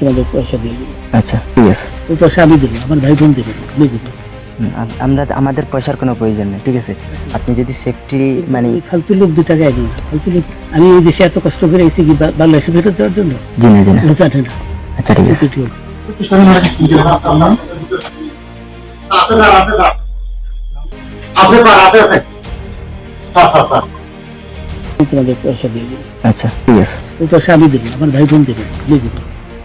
তোমাদের পয়সা দিয়ে দেবো আচ্ছা ঠিক আছে। ওই পয়সা আমি দেবো আমার ভাই বোন দেবে আমি দেবো আমরা আমাদের পয়সার কোনো প্রয়োজন নেই ঠিক আছে? আপনি যদি সেফটি মানে ফালতু লোক দু টাকা ফালতু লোক আমি এই দেশে এত কষ্ট করে এসেছি কি বাংলাদেশে ফেরত দেওয়ার জন্য? জি না জি না। ও জানে না। আচ্ছা ঠিক আছে। তোমাদের পয়সা দিয়ে দেবো আচ্ছা ঠিক আছে। ওই পয়সা আমি দেবো আমার ভাই বোন দেবে আমি দেবো